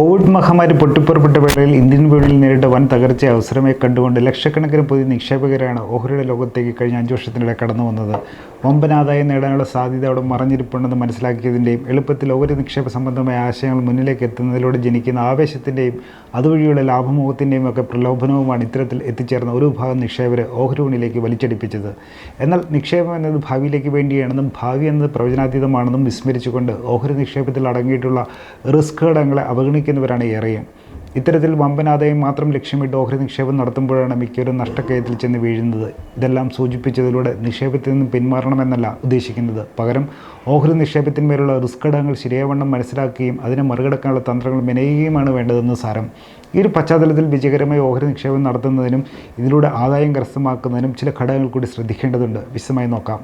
Covid മഹാമാരി പൊട്ടിപ്പുറപ്പെട്ട വേളയിൽ Indian വിപണിയിൽ നേരിട്ട വൻ തകർച്ച അവസരമായി കണ്ടുകൊണ്ട് ലക്ഷക്കണക്കിന് പുതിയ നിക്ഷേപകരാണ് ഓഹരിയുടെ ലോകത്തേക്ക് കഴിഞ്ഞ അഞ്ച് വർഷത്തിനിടെ കടന്നു വന്നത്. വമ്പൻ ആദായം നേടാനുള്ള സാധ്യത അവിടെ മറഞ്ഞിരിപ്പുണ്ടെന്ന് മനസ്സിലാക്കിയതിന്റെയും എളുപ്പത്തിൽ ഓഹരി നിക്ഷേപ സംബന്ധമായ ആശയങ്ങൾ മുന്നിലേക്ക് എത്തുന്നതിലൂടെ ജനിക്കുന്ന ആവേശത്തിന്റെയും അതുവഴിയുള്ള ലാഭമോഹത്തിന്റെയും ഒക്കെ പ്രലോഭനവുമാണ് ഇത്തരത്തിൽ എത്തിച്ചേർന്ന ഒരു വിഭാഗം നിക്ഷേപരെ ഓഹരി വിപണിയിലേക്ക് വലിച്ചടിപ്പിച്ചത്. എന്നാൽ നിക്ഷേപം എന്നത് ഭാവിയിലേക്ക് വേണ്ടിയാണെന്നും ഭാവി എന്നത് പ്രവചനാതീതമാണെന്നും വിസ്മരിച്ചുകൊണ്ട് ഓഹരി നിക്ഷേപത്തിൽ അടങ്ങിയിട്ടുള്ള റിസ്ക് ഘടകങ്ങളെ അവഗണിക്കുന്നവരാണ് ഏറെയും. ഇത്തരത്തിൽ വമ്പൻ ആദായം മാത്രം ലക്ഷ്യമിട്ട് ഓഹരി നിക്ഷേപം നടത്തുമ്പോഴാണ് മിക്കവരും നഷ്ടക്കയത്തിൽ ചെന്ന് വീഴുന്നത്. ഇതെല്ലാം സൂചിപ്പിച്ചതിലൂടെ നിക്ഷേപത്തിൽ നിന്നും പിന്മാറണമെന്നല്ല ഉദ്ദേശിക്കുന്നത്. പകരം ഓഹരി നിക്ഷേപത്തിന്മേലുള്ള റിസ്ക് ഘടകങ്ങൾ ശരിയാവണ്ണം മനസ്സിലാക്കുകയും അതിനെ മറികടക്കാനുള്ള തന്ത്രങ്ങൾ മെനയുകയുമാണ് വേണ്ടതെന്ന് സാരം. ഈ ഒരു പശ്ചാത്തലത്തിൽ വിജയകരമായി ഓഹരി നിക്ഷേപം നടത്തുന്നതിനും ഇതിലൂടെ ആദായം കരസ്ഥമാക്കുന്നതിനും ചില ഘടകങ്ങൾ കൂടി ശ്രദ്ധിക്കേണ്ടതുണ്ട്. വിശദമായി നോക്കാം.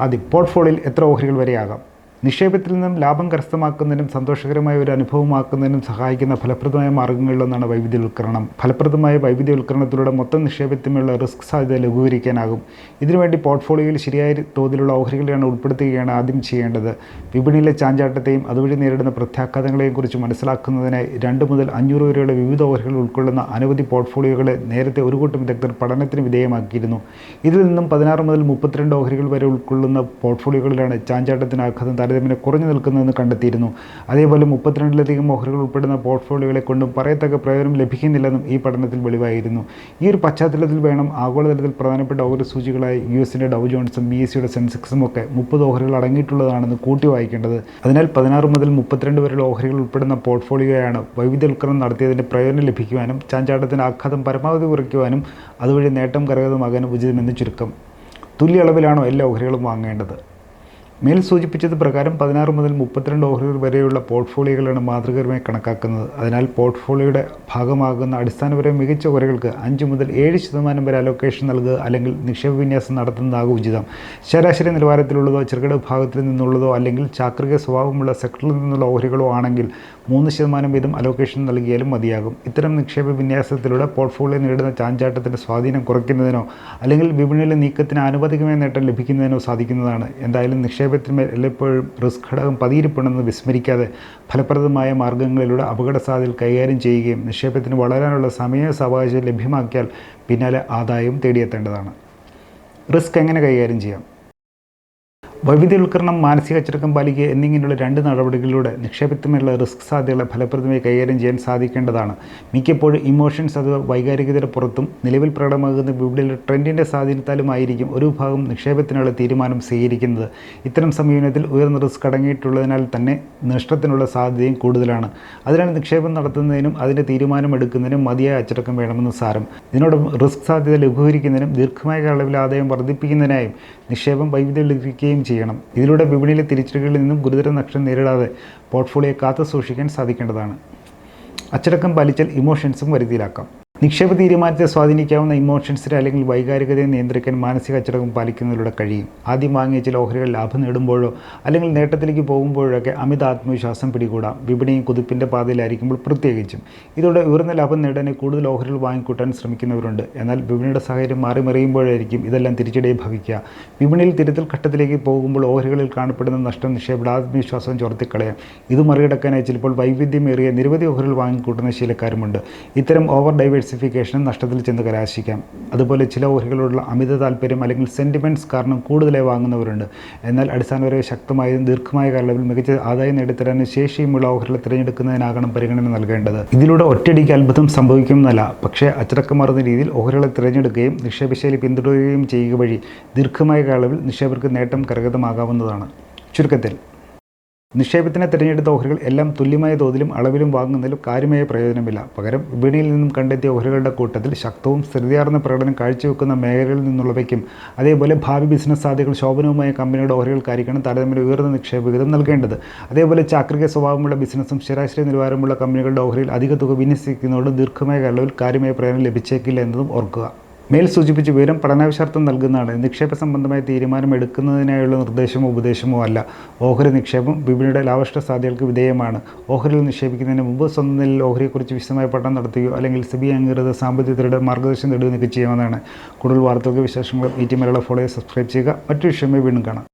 ആദ്യം പോർട്ട്ഫോളിയോയിൽ എത്ര ഓഹരികൾ വരെയാകാം? നിക്ഷേപത്തിൽ നിന്നും ലാഭം കരസ്ഥമാക്കുന്നതിനും സന്തോഷകരമായ ഒരു അനുഭവമാക്കുന്നതിനും സഹായിക്കുന്ന ഫലപ്രദമായ മാർഗങ്ങളിലൊന്നാണ് വൈവിധ്യവൽക്കരണം. ഫലപ്രദമായ വൈവിധ്യവൽക്കരണത്തിലൂടെ മൊത്തം നിക്ഷേപത്തിനുള്ള റിസ്ക് സാധ്യത ലഘൂകരിക്കാനാകും. ഇതിനുവേണ്ടി പോർട്ട്ഫോളിയോയിൽ ശരിയായ തോതിലുള്ള ഓഹരികളെയാണ് ഉൾപ്പെടുത്തുകയാണ് ആദ്യം ചെയ്യേണ്ടത്. വിപണിയിലെ ചാഞ്ചാട്ടത്തെയും അതുവഴി നേരിടുന്ന പ്രത്യാഘാതങ്ങളെയും കുറിച്ച് മനസ്സിലാക്കുന്നതിനായി രണ്ട് മുതൽ അഞ്ഞൂറ് വരെയുള്ള വിവിധ ഓഹരികൾ ഉൾക്കൊള്ളുന്ന അനവധി പോർട്ട്ഫോളിയോകളെ നേരത്തെ ഒരു കൂട്ടം വിദഗ്ധർ പഠനത്തിന് വിധേയമാക്കിയിരുന്നു. ഇതിൽ നിന്നും പതിനാറ് മുതൽ മുപ്പത്തിരണ്ട് ഓഹരികൾ വരെ ഉൾക്കൊള്ളുന്ന പോർട്ട്ഫോളിയോകളിലാണ് ചാഞ്ചാട്ടത്തിന് ആഘാതം താരതമ്യം കുറഞ്ഞു നിൽക്കുന്നതെന്ന് കണ്ടെത്തിയിരുന്നു. അതേപോലെ മുപ്പത്തിരണ്ടിലധികം ഓഹരികൾ ഉൾപ്പെടുന്ന പോർട്ട്ഫോളിയോകളെ കൊണ്ടും പറയത്തക്ക പ്രയോജനം ലഭിക്കുന്നില്ലെന്നും ഈ പഠനത്തിൽ വെളിവായിരുന്നു. ഈ ഒരു പശ്ചാത്തലത്തിൽ വേണം ആഗോളതലത്തിൽ പ്രധാനപ്പെട്ട ഓഹരി സൂചികളായ യു എസിന്റെ ഡൗ ജോൺസും ബി എസ് സിയുടെ സെൻസെക്സും ഒക്കെ മുപ്പത് ഓഹരികൾ അടങ്ങിയിട്ടുള്ളതാണെന്ന് കൂട്ടി വായിക്കേണ്ടത്. അതിനാൽ പതിനാറ് മുതൽ മുപ്പത്തിരണ്ട് വരെയുള്ള ഓഹരികൾ ഉൾപ്പെടുന്ന പോർട്ട്ഫോളിയോയാണ് വൈവിധ്യവൽക്കരണം നടത്തിയതിന്റെ പ്രയോജനം ലഭിക്കുവാനും ചാഞ്ചാട്ടത്തിന്റെ ആഘാതം പരമാവധി കുറയ്ക്കുവാനും അതുവഴി നേട്ടം കരകതമാകാനും ഉചിതമെന്ന് ചുരുക്കം. തുല്യ അളവിലാണോ എല്ലാ ഓഹരികളും വാങ്ങേണ്ടത്? മേൽ സൂചിപ്പിച്ചത് പ്രകാരം പതിനാറ് മുതൽ മുപ്പത്തിരണ്ട് ഓഹരികൾ വരെയുള്ള പോർട്ട്ഫോളിയോകളാണ് മാതൃകപരമായി കണക്കാക്കുന്നത്. അതിനാൽ പോർട്ട്ഫോളിയോയുടെ ഭാഗമാകുന്ന അടിസ്ഥാനപരമായ മികച്ച ഓഹരികൾക്ക് അഞ്ച് മുതൽ ഏഴ് ശതമാനം വരെ അലോക്കേഷൻ നൽകുക അല്ലെങ്കിൽ നിക്ഷേപ വിന്യാസം നടത്തുന്നതാകും ഉചിതം. ശരാശരി നിലവാരത്തിലുള്ളതോ ചെറുകിട വിഭാഗത്തിൽ നിന്നുള്ളതോ അല്ലെങ്കിൽ ചാക്രിക സ്വഭാവമുള്ള സെക്ടറിൽ നിന്നുള്ള ഓഹരികളോ ആണെങ്കിൽ മൂന്ന് ശതമാനം വീതം അലോക്കേഷൻ നൽകിയാലും മതിയാകും. ഇത്തരം നിക്ഷേപ വിന്യാസത്തിലൂടെ പോർട്ട്ഫോളിയോ നേടുന്ന ചാഞ്ചാട്ടത്തിന്റെ സ്വാധീനം കുറയ്ക്കുന്നതിനോ അല്ലെങ്കിൽ വിപണിയിലെ നീക്കത്തിന് ആനുപാതികമായ നേട്ടം ലഭിക്കുന്നതിനോ സാധിക്കുന്നതാണ്. എന്തായാലും നിക്ഷേപത്തിന്മേൽ എല്ലായ്പ്പോഴും റിസ്ക് ഘടകം പതിയിരിപ്പുണ്ടെന്ന് വിസ്മരിക്കാതെ ഫലപ്രദമായ മാർഗങ്ങളിലൂടെ അപകട സാധ്യത കൈകാര്യം ചെയ്യുകയും നിക്ഷേപത്തിന് വളരാനുള്ള സമയ സാവകാശം ലഭ്യമാക്കിയാൽ പിന്നാലെ ആദായവും തേടിയെത്തേണ്ടതാണ്. റിസ്ക് എങ്ങനെ കൈകാര്യം ചെയ്യാം? വൈവിധ്യവൽക്കരണം മാനസിക അച്ചടക്കം പാലിക്കുക എന്നിങ്ങനെയുള്ള രണ്ട് നടപടികളിലൂടെ നിക്ഷേപത്തിന്മേലുള്ള റിസ്ക് സാധ്യതകളെ ഫലപ്രദമായി കൈകാര്യം ചെയ്യാൻ സാധിക്കേണ്ടതാണ്. മിക്കപ്പോഴും ഇമോഷൻസ് അഥവാ വൈകാരികതയുടെ പുറത്തും നിലവിൽ പ്രകടമാകുന്ന വിപണിയിലെ ട്രെൻഡിന്റെ സ്വാധീനത്താലുമായിരിക്കും ഒരു ഭാഗം നിക്ഷേപത്തിനുള്ള തീരുമാനം സ്വീകരിക്കുന്നത്. ഇത്തരം സമീപനത്തിൽ ഉയർന്ന റിസ്ക് അടങ്ങിയിട്ടുള്ളതിനാൽ തന്നെ നഷ്ടത്തിനുള്ള സാധ്യതയും കൂടുതലാണ്. അതിനാൽ നിക്ഷേപം നടത്തുന്നതിനും അതിന്റെ തീരുമാനം എടുക്കുന്നതിനും മതിയായ അച്ചടക്കം വേണമെന്ന് സാരം. ഇതിനോടൊപ്പം റിസ്ക് സാധ്യത ലഘൂകരിക്കുന്നതിനും ദീർഘമായ അളവിൽ ആദായം വർദ്ധിപ്പിക്കുന്നതിനായും നിക്ഷേപം വൈവിധ്യവൽക്കരിക്കുകയും ചെയ്യണം. ഇതിലൂടെ വിപണിയിലെ തിരിച്ചടികളിൽ നിന്നും ഗുരുതര നഷ്ടം നേരിടാതെ പോർട്ട്ഫോളിയോ കാത്തു സൂക്ഷിക്കാൻ സാധിക്കേണ്ടതാണ്. അച്ചടക്കം പാലിച്ചാൽ ഇമോഷൻസും വരുതിയിലാക്കാം. നിക്ഷേപ തീരുമാനത്തെ സ്വാധീനിക്കാവുന്ന ഇമോഷൻസിനെ അല്ലെങ്കിൽ വൈകാരികതയെ നിയന്ത്രിക്കാൻ മാനസിക അച്ചടക്കം പാലിക്കുന്നതിലൂടെ കഴിയും. ആദ്യം വാങ്ങിയ ചില ഓഹരികൾ ലാഭം നേടുമ്പോഴോ അല്ലെങ്കിൽ നേട്ടത്തിലേക്ക് പോകുമ്പോഴൊക്കെ അമിത ആത്മവിശ്വാസം പിടികൂടാം. വിപണിയും കുതിപ്പിന്റെ പാതയിലായിരിക്കുമ്പോൾ പ്രത്യേകിച്ചും. ഇതോടെ ഉയർന്ന ലാഭം നേടാൻ കൂടുതൽ ഓഹരികൾ വാങ്ങിക്കൂട്ടാൻ ശ്രമിക്കുന്നവരുണ്ട്. എന്നാൽ വിപണിയുടെ സാഹചര്യം മാറി മറിയുമ്പോഴായിരിക്കും ഇതെല്ലാം തിരിച്ചടിയെ ഭവിക്കുക. വിപണിയിൽ തിരുത്തൽ ഘട്ടത്തിലേക്ക് പോകുമ്പോൾ ഓഹരികളിൽ കാണപ്പെടുന്ന നഷ്ടം നിക്ഷേപയുടെ ആത്മവിശ്വാസം ചോർത്തിക്കളയാം. ഇത് മറികടക്കാനായി ചിലപ്പോൾ വൈവിധ്യമേറിയ നിരവധി ഓഹരികൾ വാങ്ങിക്കൂട്ടുന്ന ശീലക്കാരുമുണ്ട്. ഇത്തരം ഓവർ ഡൈവേഴ്സിഫിക്കേഷനും നഷ്ടത്തിൽ ചെന്ന് കലാശിക്കാം അതുപോലെ ചില ഓഹരികളോടുള്ള അമിത താല്പര്യം അല്ലെങ്കിൽ സെന്റിമെന്റ്സ് കാരണം കൂടുതലായി വാങ്ങുന്നവരുണ്ട്. എന്നാൽ അടിസ്ഥാനപരമായി ശക്തമായതും ദീർഘമായ കാലയളവിൽ മികച്ച ആദായം നേടിത്തരാനും ശേഷിയുമുള്ള ഓഹരികൾ തിരഞ്ഞെടുക്കുന്നതിനാകണം പരിഗണന നൽകേണ്ടത്. ഇതിലൂടെ ഒറ്റയടിക്ക് അത്ഭുതം സംഭവിക്കുമെന്നല്ല. പക്ഷേ അച്ചടക്കമാർന്ന രീതിയിൽ ഓഹരികളെ തിരഞ്ഞെടുക്കുകയും നിക്ഷേപശൈലി പിന്തുടരുകയും ചെയ്യുക വഴി ദീർഘമായ കാലയളവിൽ നിക്ഷേപകർക്ക് നേട്ടം കരഗതമാകാവുന്നതാണ്. ചുരുക്കത്തിൽ നിക്ഷേപത്തിനെ തിരഞ്ഞെടുത്ത ഓഹരികൾ എല്ലാം തുല്യമായ തോതിലും അളവിലും വാങ്ങുന്നതിലും കാര്യമായ പ്രയോജനമില്ല. പകരം വിപണിയിൽ നിന്നും കണ്ടെത്തിയ ഓഹരികളുടെ കൂട്ടത്തിൽ ശക്തവും സ്ഥിരതയാർന്ന പ്രകടനം കാഴ്ചവെക്കുന്ന മേഖലകളിൽ നിന്നുള്ളവയ്ക്കും അതേപോലെ ഭാവി ബിസിനസ് സാധ്യതകൾ ശോഭനവുമായ കമ്പനിയുടെ ഓഹരികൾക്കായിരിക്കണം താരതമ്യം ഉയർന്ന നിക്ഷേപവിഹിതം നൽകേണ്ടത്. അതേപോലെ ചാക്രിക സ്വഭാവമുള്ള ബിസിനസ്സും ശരാശരി നിലവാരമുള്ള കമ്പനികളുടെ ഓഹരിയിൽ അധിക തുക വിന്യസിക്കുന്നതോട് ദീർഘമായ കാലയളവിൽ കാര്യമായ പ്രയോജനം ലഭിച്ചേക്കില്ല എന്നതും ഓർക്കുക. മേൽ സൂചിപ്പിച്ച വിവരം പഠനാവശ്യാർത്ഥം നൽകുന്നതാണ്. നിക്ഷേപ സംബന്ധമായ തീരുമാനം എടുക്കുന്നതിനായുള്ള നിർദ്ദേശമോ ഉപദേശമോ അല്ല. ഓഹരി നിക്ഷേപം വിപണിയുടെ ലാഭഷ്ട സാധ്യതകൾക്ക് വിധേയമാണ്. ഓഹരിയിൽ നിക്ഷേപിക്കുന്നതിന് മുമ്പ് സ്വന്തം നിലയിൽ ഓഹരിയെക്കുറിച്ച് വിശദമായ പഠനം നടത്തുകയോ അല്ലെങ്കിൽ സിബി അംഗീകൃത സാമ്പത്തികരുടെ മാർഗദർശനം നേടുകയൊക്കെ ചെയ്യാവുന്നതാണ് കൂടുതൽ വാർത്തകൾക്ക് വിശേഷങ്ങളും ഈ ടി മലയാളം ഫോളോ സബ്സ്ക്രൈബ് ചെയ്യുക. മറ്റു വിഷയമായി വീണ്ടും കാണാം.